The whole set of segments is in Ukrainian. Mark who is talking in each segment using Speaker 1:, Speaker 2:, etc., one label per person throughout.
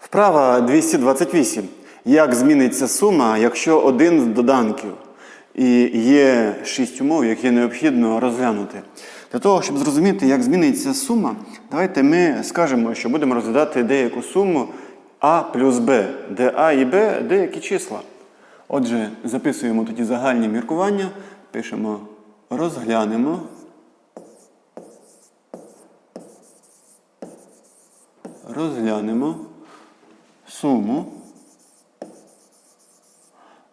Speaker 1: Вправа 228. Як зміниться сума, якщо один з доданків і є шість умов, які необхідно розглянути. Для того, щоб зрозуміти, як зміниться сума, давайте ми скажемо, що будемо розглядати деяку суму А плюс Б, де А і Б деякі числа. Отже, записуємо тоді загальні міркування, пишемо розглянемо. Розглянемо суму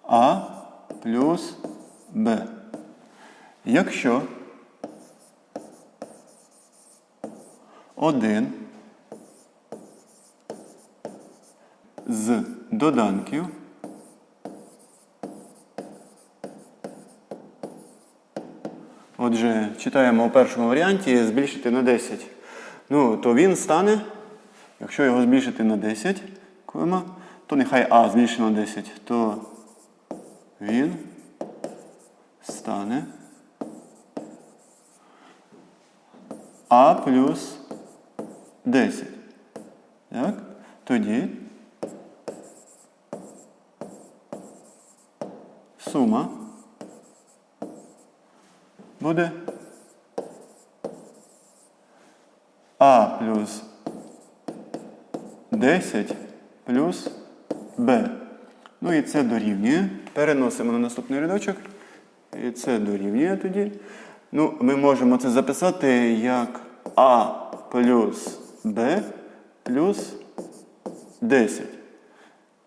Speaker 1: А плюс Б. Якщо один з доданків Отже, читаємо у першому варіанті збільшити на 10. Ну, то він стане, якщо його збільшити на 10, кома, то нехай А на 10, то він стане А плюс 10. Так? Тоді сума буде А плюс 10 плюс Б. Ну і це дорівнює. Переносимо на наступний рядочок. І це дорівнює тоді. Ну, ми можемо це записати як А плюс Б плюс 10.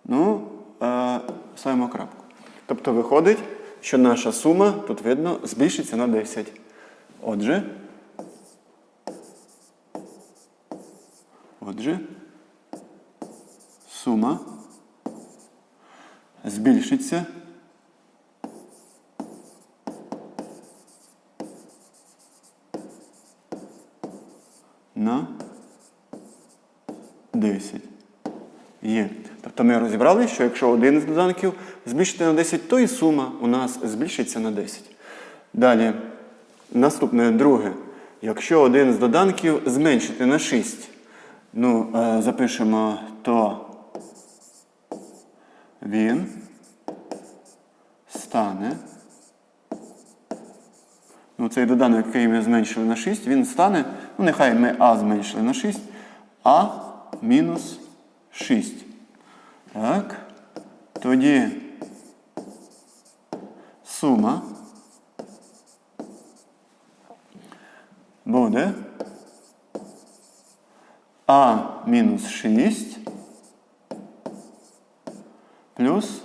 Speaker 1: Ну, е, ставимо крапку. Тобто виходить, що наша сума, тут видно, збільшиться на 10. Отже, отже, сума збільшиться на 10. Є. Тобто ми розібрали, що якщо один з доданків збільшити на 10, то і сума у нас збільшиться на 10. Далі, наступне друге. Якщо один з доданків зменшити на 6, ну, е, запишемо, то він стане. Ну, цей доданок, який ми зменшили на 6, він стане, ну нехай ми А зменшили на 6, А мінус 6. Так. Тоді сума буде А мінус 6 плюс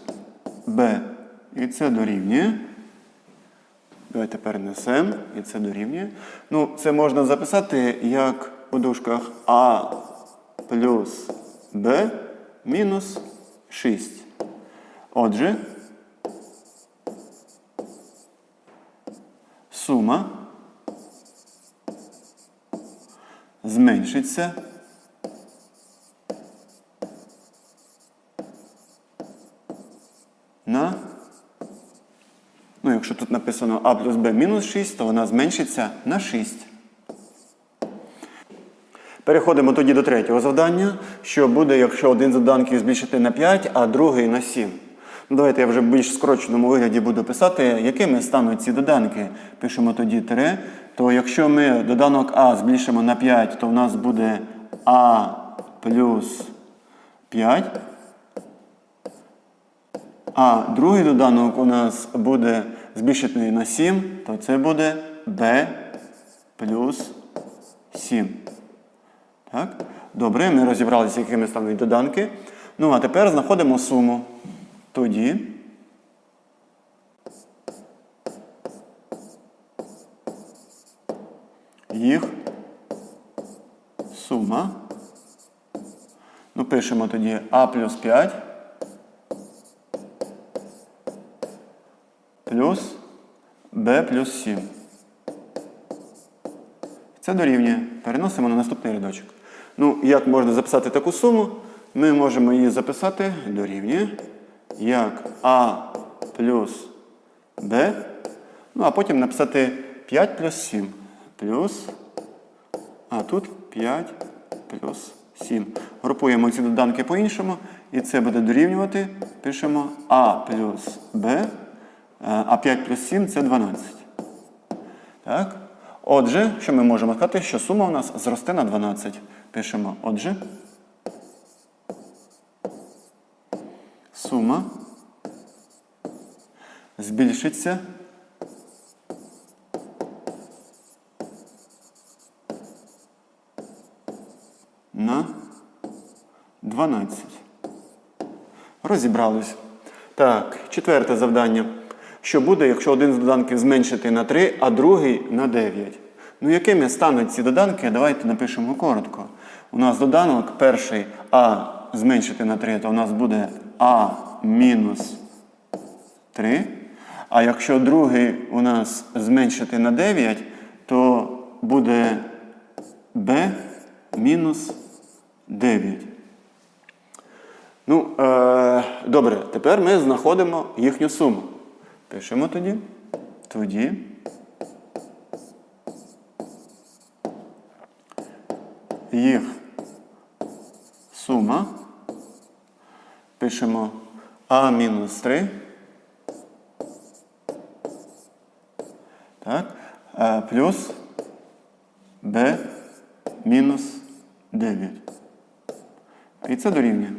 Speaker 1: Б. І це дорівнює. Давайте перенесемо, і це дорівнює. Ну, це можна записати як у дужках А плюс Б мінус 6. Отже, сума зменшиться на Якщо тут написано А плюс Б мінус 6, то вона зменшиться на 6. Переходимо тоді до третього завдання, що буде, якщо один з доданків збільшити на 5, а другий на 7. Ну, Давайте я вже в більш скороченому вигляді буду писати, якими стануть ці доданки. Пишемо тоді тире. То якщо ми доданок А збільшимо на 5, то в нас буде А плюс 5. А другий доданок у нас буде збільшений на 7, то це буде b плюс 7. Так? Добре, ми розібралися, якими стануть доданки. Ну, а тепер знаходимо суму. Тоді. Їх сума. Ну, пишемо тоді А плюс 5. Плюс b плюс 7. Це дорівнює. Переносимо на наступний рядочок. Ну, як можна записати таку суму? Ми можемо її записати дорівнює як А плюс Б. Ну, а потім написати 5 плюс 7 плюс. А тут 5 плюс 7. Групуємо ці доданки по-іншому. І це буде дорівнювати. Пишемо А плюс Б. е, А 5 плюс 7 це 12. Так? Отже, що ми можемо сказати, що сума у нас зросте на 12. Пишемо, отже. Сума збільшиться на 12. Розібрались. Так, четверте завдання. Що буде, якщо один з доданків зменшити на 3, а другий на 9? Ну, якими стануть ці доданки? Давайте напишемо коротко. У нас доданок перший А зменшити на 3, то у нас буде А мінус 3. А якщо другий у нас зменшити на 9, то буде b мінус 9. Ну, е, добре, тепер ми знаходимо їхню суму. Пишемо тоді. Тоді. Їх сума. Пишемо А мінус 3. Так. Е, плюс b мінус 9. І це дорівнює.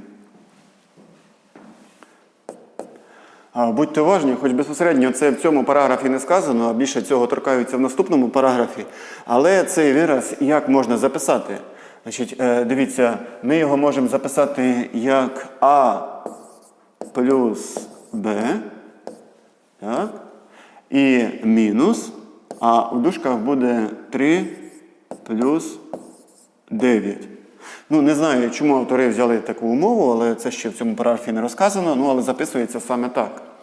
Speaker 1: А, Будьте уважні, хоч безпосередньо це в цьому параграфі не сказано, а більше цього торкаються в наступному параграфі. Але цей вираз як можна записати? Значить, е, дивіться, ми його можемо записати як А плюс Б. Так? І мінус. А у дужках буде 3 плюс 9. Ну, не знаю, чому автори взяли таку умову, але це ще в цьому параграфі не розказано, ну але записується саме так.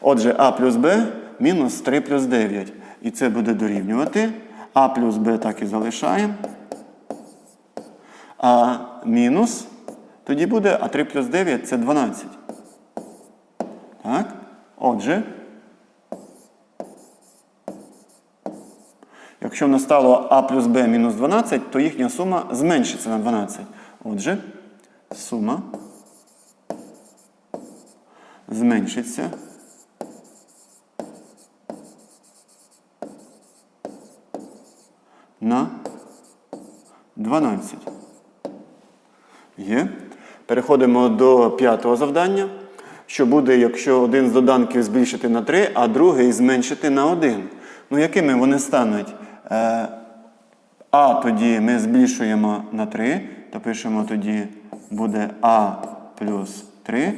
Speaker 1: Отже, А плюс Б мінус 3 плюс 9. І це буде дорівнювати. А плюс Б так і залишаємо. А мінус тоді буде А3 плюс 9 це 12. Так? Отже. Якщо в нас стало А плюс Б мінус 12, то їхня сума зменшиться на 12. Отже, сума зменшиться на 12. Є. Переходимо до п'ятого завдання. Що буде, якщо один з доданків збільшити на 3, а другий зменшити на 1? Ну, якими вони стануть? Е, а тоді ми збільшуємо на 3, то пишемо тоді буде А плюс 3.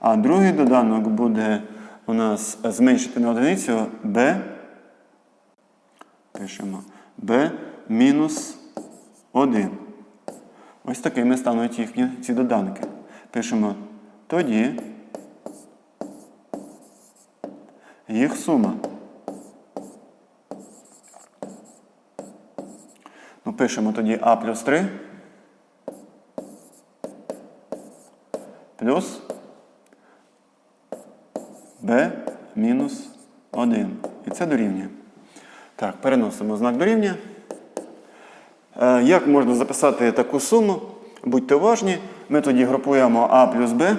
Speaker 1: А другий доданок буде у нас зменшити на одиницю Б. Пишемо Б мінус 1. Ось такими стануть їхні ці доданки. Пишемо тоді їх сума. Ну, пишемо тоді А плюс 3 плюс Б мінус 1. І це дорівнює. Так, переносимо знак дорівнює. Як можна записати таку суму? Будьте уважні. Ми тоді групуємо А плюс Б.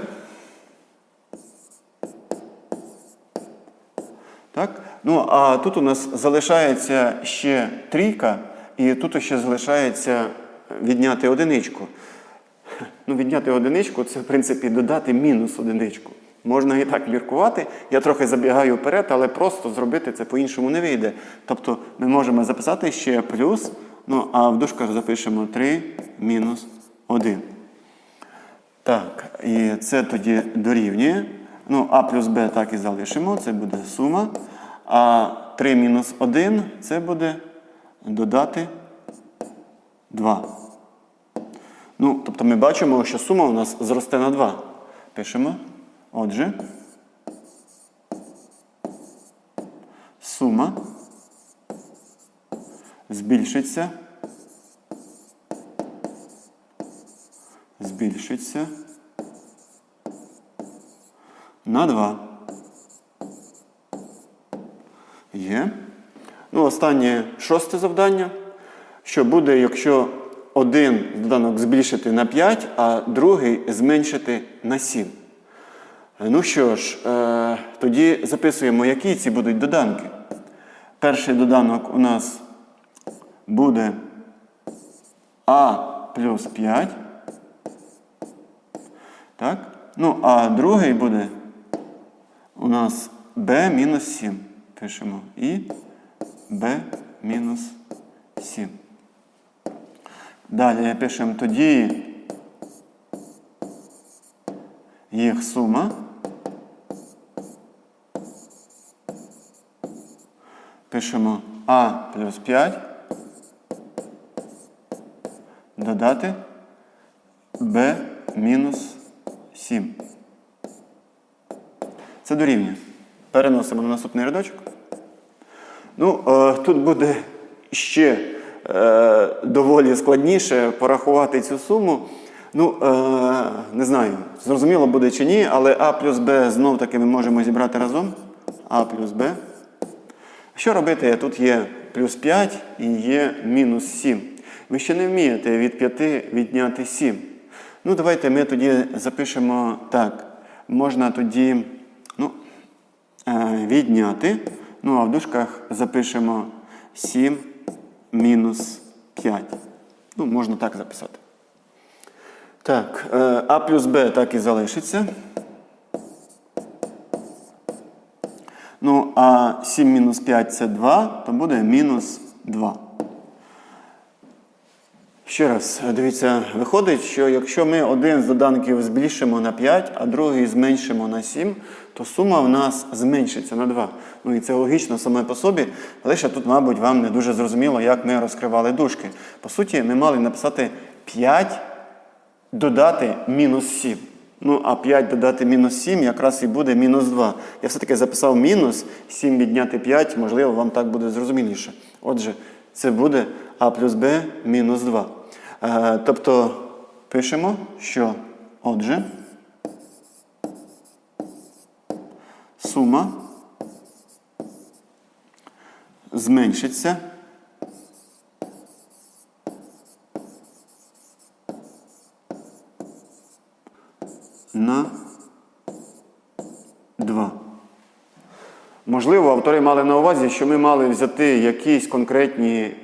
Speaker 1: Так? Ну, а тут у нас залишається ще трійка, і тут ще залишається відняти одиничку. Ну, відняти одиничку це, в принципі, додати мінус одиничку. Можна і так міркувати. Я трохи забігаю вперед, але просто зробити це по-іншому не вийде. Тобто ми можемо записати ще плюс, ну, а в дужках запишемо 3 мінус 1. Так, і це тоді дорівнює. Ну, А плюс Б так і залишимо, це буде сума. А 3 мінус 1 це буде додати 2. Ну, тобто ми бачимо, що сума у нас зросте на 2. Пишемо. Отже. Сума збільшиться. Збільшиться на 2. Є. Ну, останнє шосте завдання. Що буде, якщо один доданок збільшити на 5, а другий зменшити на 7. Ну що ж, е, тоді записуємо, які ці будуть доданки. Перший доданок у нас буде А плюс 5. Так? Ну, а другий буде у нас b мінус 7. Пишемо. І b мінус 7. Далі пишемо тоді їх сума. Пишемо А плюс 5. Додати b мінус 7. Це дорівнює. Переносимо на наступний рядочок. Ну, е, тут буде ще е, доволі складніше порахувати цю суму. Ну, е, не знаю, зрозуміло буде чи ні, але А плюс Б знов таки ми можемо зібрати разом. А плюс Б. Що робити? Тут є плюс 5 і є мінус 7. Ви ще не вмієте від 5 відняти 7. Ну, давайте ми тоді запишемо так. Можна тоді ну, е, відняти. Ну, а в дужках запишемо 7 мінус 5. Ну, можна так записати. Так, е, А плюс Б так і залишиться. Ну, а 7 мінус 5 це 2, то буде мінус 2. Ще раз, дивіться, виходить, що якщо ми один з доданків збільшимо на 5, а другий зменшимо на 7, то сума в нас зменшиться на 2. Ну і це логічно саме по собі, лише тут, мабуть, вам не дуже зрозуміло, як ми розкривали дужки. По суті, ми мали написати 5 додати мінус 7. Ну, а 5 додати мінус 7 якраз і буде мінус 2. Я все-таки записав мінус 7 відняти 5, можливо, вам так буде зрозуміліше. Отже, це буде А плюс Б мінус 2. Е, тобто пишемо, що отже, сума зменшиться на 2. Можливо, автори мали на увазі, що ми мали взяти якісь конкретні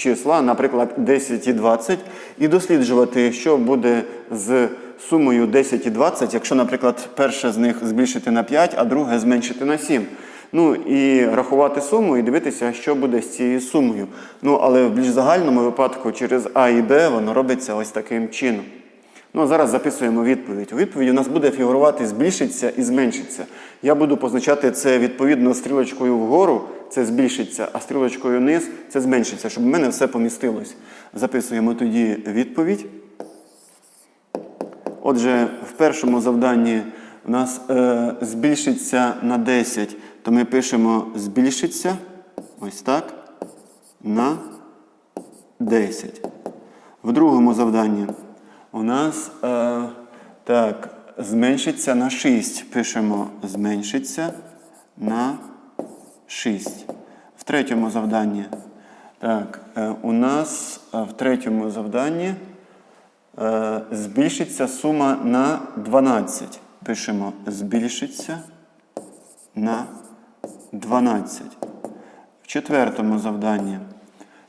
Speaker 1: числа, наприклад, 10 і 20, і досліджувати, що буде з сумою 10 і 20, якщо, наприклад, перше з них збільшити на 5, а друге зменшити на 7. Ну і рахувати суму і дивитися, що буде з цією сумою. Ну, але в більш загальному випадку через А і Б воно робиться ось таким чином. Ну, а зараз записуємо відповідь. У відповіді у нас буде фігурувати збільшиться і зменшиться. Я буду позначати це відповідно стрілочкою вгору, це збільшиться, а стрілочкою вниз це зменшиться, щоб в мене все помістилось. Записуємо тоді відповідь. Отже, в першому завданні у нас е, збільшиться на 10, то ми пишемо збільшиться ось так на 10. В другому завданні у нас е, так, зменшиться на 6. Пишемо зменшиться на 6. В третьому завданні. Так, е, у нас е, в третьому завданні е, збільшиться сума на 12. Пишемо збільшиться на 12. В четвертому завданні.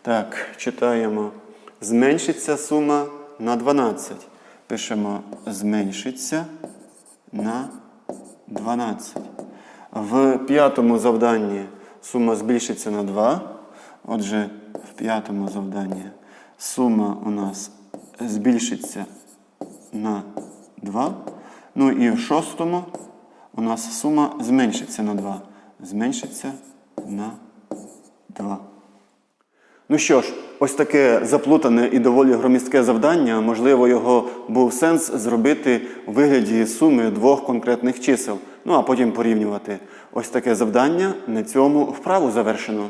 Speaker 1: Так, читаємо. Зменшиться сума на 12. Пишемо зменшиться на 12. В п'ятому завданні сума збільшиться на 2. Отже, в п'ятому завданні сума у нас збільшиться на 2. Ну і в шостому у нас сума зменшиться на 2. Зменшиться на 2. Ну що ж, ось таке заплутане і доволі громістке завдання. Можливо, його був сенс зробити у вигляді суми двох конкретних чисел. Ну а потім порівнювати. Ось таке завдання на цьому вправу завершено.